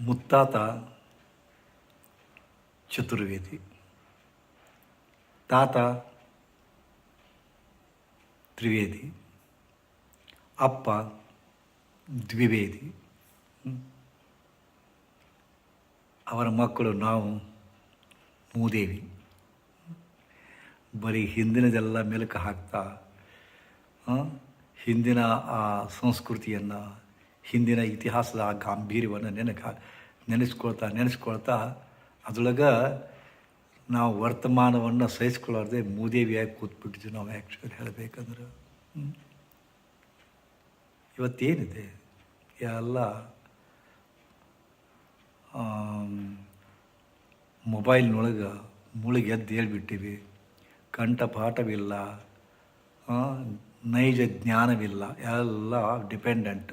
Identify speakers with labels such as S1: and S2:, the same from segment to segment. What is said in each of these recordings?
S1: ಮುತ್ತಾತ ಚತುರ್ವೇದಿ. ತಾತ ತ್ರಿವೇದಿ. ಅಪ್ಪ ದ್ವಿವೇದಿ. ಅವರ ಮಕ್ಕಳು ನಾವು ಮೂದೇವಿ. ಬರೀ ಹಿಂದಿನದೆಲ್ಲ ಮೆಲುಕು ಹಾಕ್ತಾ ಹಿಂದಿನ ಆ ಸಂಸ್ಕೃತಿಯನ್ನು ಹಿಂದಿನ ಇತಿಹಾಸದ ಆ ಗಾಂಭೀರ್ಯವನ್ನು ನೆನಕ ನೆನೆಸ್ಕೊಳ್ತಾ ನೆನೆಸ್ಕೊಳ್ತಾ ಅದ್ರೊಳಗೆ ನಾವು ವರ್ತಮಾನವನ್ನು ಸಹಿಸ್ಕೊಳ್ಳಾರ್ದೆ ಮೂದೇವಿಯಾಗಿ ಕೂತ್ಬಿಟ್ಟಿದ್ವಿ ನಾವು ಆ್ಯಕ್ಚುಲಿ ಹೇಳಬೇಕಂದ್ರೆ. ಇವತ್ತೇನಿದೆ? ಎಲ್ಲ ಮೊಬೈಲ್ನೊಳಗೆ ಮುಳುಗಿ ಎದ್ದು ಹೇಳ್ಬಿಟ್ಟಿವಿ. ಕಂಠಪಾಠವಿಲ್ಲ ನೈಜ ಜ್ಞಾನವಿಲ್ಲ, ಎಲ್ಲ ಡಿಪೆಂಡೆಂಟ್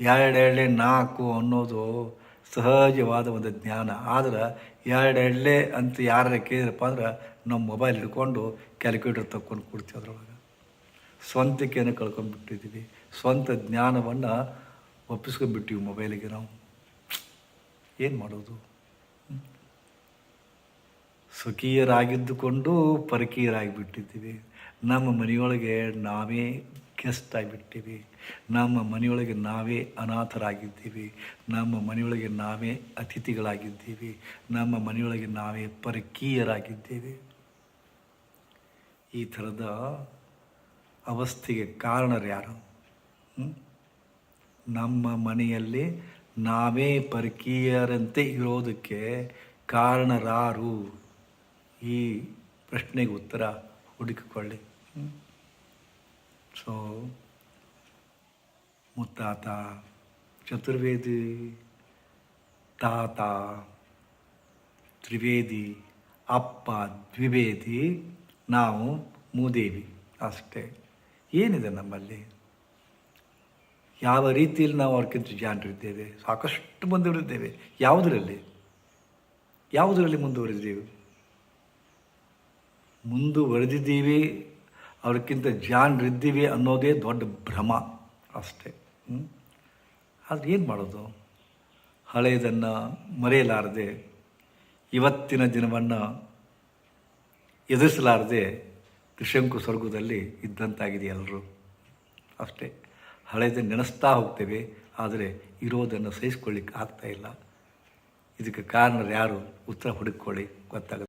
S1: ಎರಡೆರಡೆ ನಾಲ್ಕು ಅನ್ನೋದು ಸಹಜವಾದ ಒಂದು ಜ್ಞಾನ. ಆದ್ರೆ ಎರಡೆರಡೇ ಅಂತ ಯಾರ ಕೇಳಿದ್ರಪ್ಪ ಅಂದ್ರೆ ನಮ್ಮ ಮೊಬೈಲ್ ಹಿಡ್ಕೊಂಡು ಕ್ಯಾಲ್ಕುಲೇಟರ್ ತಕ್ಕೊಂಡು ಕೊಡ್ತೀವಿ ಅದರೊಳಗೆ. ಸ್ವಂತಕ್ಕೇನು ಕಳ್ಕೊಂಡ್ಬಿಟ್ಟಿದ್ದೀವಿ ಸ್ವಂತ ಜ್ಞಾನವನ್ನು ಒಪ್ಪಿಸ್ಕೊಂಡ್ಬಿಟ್ಟಿವಿ ಮೊಬೈಲಿಗೆ ನಾವು. ಏನು ಮಾಡೋದು? ಸ್ವಕೀಯರಾಗಿದ್ದುಕೊಂಡು ಪರಕೀಯರಾಗಿಬಿಟ್ಟಿದ್ದೀವಿ. ನಮ್ಮ ಮನೆಯೊಳಗೆ ನಾವೇ ಗೆಸ್ಟ್ ಆಗಿಬಿಟ್ಟಿವಿ ನಮ್ಮ ಮನೆಯೊಳಗೆ ನಾವೇ ಅನಾಥರಾಗಿದ್ದೀವಿ. ನಮ್ಮ ಮನೆಯೊಳಗೆ ನಾವೇ ಅತಿಥಿಗಳಾಗಿದ್ದೀವಿ. ನಮ್ಮ ಮನೆಯೊಳಗೆ ನಾವೇ ಪರಕೀಯರಾಗಿದ್ದೀವಿ. ಈ ಥರದ ಅವಸ್ಥೆಗೆ ಕಾರಣರು ಯಾರು? ನಮ್ಮ ಮನೆಯಲ್ಲಿ ನಾವೇ ಪರಕೀಯರಂತೆ ಇರೋದಕ್ಕೆ ಕಾರಣರಾರು? ಈ ಪ್ರಶ್ನೆಗೆ ಉತ್ತರ ಹುಡುಕಿಕೊಳ್ಳಿ. ಸೊ, ಮುತ್ತಾತ, ಚತುರ್ವೇದಿ, ತಾತ, ತ್ರಿವೇದಿ, ಅಪ್ಪ, ದ್ವಿವೇದಿ, ನಾವು ಮೂದೇವಿ ಅಷ್ಟೇ. ಏನಿದೆ ನಮ್ಮಲ್ಲಿ? ಯಾವ ರೀತಿಯಲ್ಲಿ ನಾವು ಅವ್ರಿಗಿಂತ ಜಾಣರಿದ್ದೇವೆ? ಸಾಕಷ್ಟು ಮುಂದುವರಿದ್ದೇವೆ. ಯಾವುದರಲ್ಲಿ? ಯಾವುದರಲ್ಲಿ ಮುಂದುವರೆದಿದ್ದೀವಿ? ಮುಂದುವರೆದಿದ್ದೀವಿ ಅವ್ರಿಗಿಂತ ಜಾಣರಿದ್ದೀವಿ ಅನ್ನೋದೇ ದೊಡ್ಡ ಭ್ರಮ ಅಷ್ಟೇ ಆದರೆ ಏನು ಮಾಡೋದು? ಹಳೆಯದನ್ನು ಮರೆಯಲಾರದೆ, ಇವತ್ತಿನ ದಿನವನ್ನು ಎದುರಿಸಲಾರದೆ ತ್ರಿಶಂಕು ಸ್ವರ್ಗದಲ್ಲಿ ಇದ್ದಂತಾಗಿದೆ ಎಲ್ಲರೂ ಅಷ್ಟೇ, ಹಳೆಯದನ್ನು ನೆನೆಸ್ತಾ ಹೋಗ್ತೇವೆ, ಆದರೆ ಇರೋದನ್ನು ಸಹಿಸ್ಕೊಳ್ಳಿಕ್ಕೆ ಆಗ್ತಾ ಇಲ್ಲ. ಇದಕ್ಕೆ ಕಾರಣರು ಯಾರು? ಉತ್ತರ ಹುಡುಕೊಳ್ಳಿ ಗೊತ್ತಾಗುತ್ತೆ.